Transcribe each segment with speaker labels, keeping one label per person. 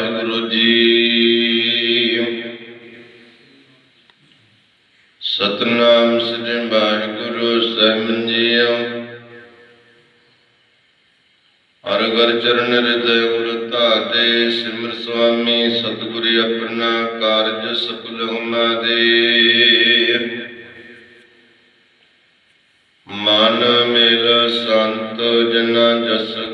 Speaker 1: ਵਾਹਿਗੁਰੂ ਜੀ। ਸਤਨਾਮ ਸ੍ਰੀ ਵਾਹਿਗੁਰੂ ਸਾਹਿਬ ਜੀਓ। ਹਰ ਘਰ ਚਰਨ ਹਿਰਦੈ ਗੁਰ ਧਾਤੇ ਸਿਮਰ ਸੁਆਮੀ ਸਤਿਗੁਰ ਆਪਣਾ ਕਾਰਜ ਸਫਲ ਹੁਮਾ ਦੇ। ਮਨ ਮੇਲ ਸੰਤ ਜਨਾ ਜਸ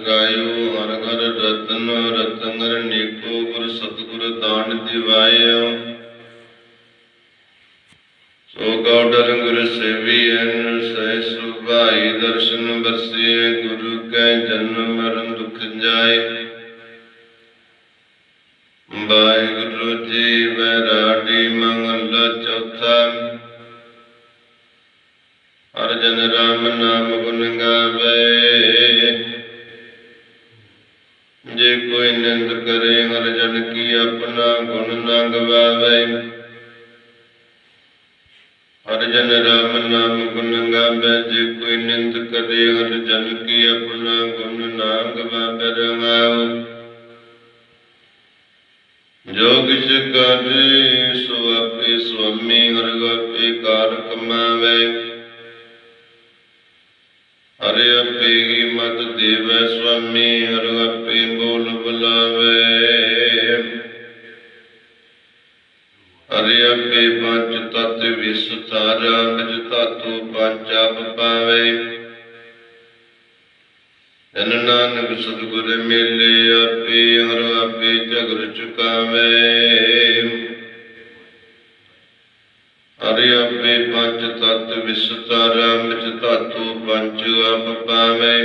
Speaker 1: ਸੋ ਗੌਡਰ ਗੁਰ ਸੇਵੀਐਨ ਸਹਿ ਸੁਭਾਈ ਦਰਸ਼ਨ ਬਰਸੇ ਗੁਰੂ ਕੈ ਜਨਮ ਮਰਨ ਦੁਖ ਜਾਏ। ਵਾਹਿਗੁਰੂ ਜੀ ਵੈਰਾਡੀ ਮੰਗਲ ਚੌਥਾ। ਹਰ ਜਨ ਰਾਮ ਨਾਮ ਗੁਣ ਗਾਵੇ। ਜੇ ਕੋਈ ਨਿੰਦ ਕਰੇ ਹਰ ਜਨ ਕੀ ਆਪਣਾ ਗੁਣ ਨਾ ਗਵਾਵੇ ਹਰ ਜਨ ਰਾਮ ਨਾਮ ਗੁਣ ਗਾਵੇ, ਜੇ ਕੋਈ ਨਿੰਦ ਕਰੇ, ਹਰ ਜਨ ਕੀ ਆਪਣਾ ਗੁਣ ਨਾ ਗਵਾਵੇ ਰਹਾਉ। ਜੋ ਕਿਛ ਕਰੇ ਸੋ ਆਪੇ ਸੁਆਮੀ ਹਰ ਆਪੇ ਕਾਰ ਕਮਾਵੇ। ਹਰਿ ਆਪੇ ਹੀ ਮਤ ਦੇਵੈ ਸੁਆਮੀ, ਹਰ ਆਪੇ ਬੋਲ ਬੁਲਾਵੇ। ਹਰਿ ਆਪੇ ਪੰਜ ਤਤ ਵਿਸਤਾਰਾ ਨਿਜ ਧਾਤੂ ਪੰਜ ਪਾਵੇ। ਜਨ ਨਾਨਕ ਸਤਿਗੁਰ ਮੇਲੇ ਆਪੇ ਹਰਿ ਆਪੇ ਝਗਰ ਚੁਕਾਵੇ। ਹਰਿ ਆਪੇ ਪੰਜ ਤਤ ਵਿਸਤਾਰਾ ਮਿਚ ਧਾਤੂ ਪੰਜ ਆਪ ਪਾਵੇ।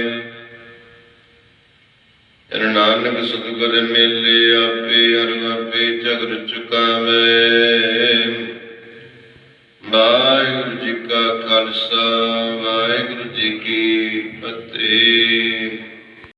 Speaker 1: ਜਨ ਨਾਨਕ ਸਤਿਗੁਰ ਮੇਲੇ ਆਪੇ ਹਰ ਆਪੇ ਝਗਰ ਚੁਕਾਵੇ। ਵਾਹਿਗੁਰੂ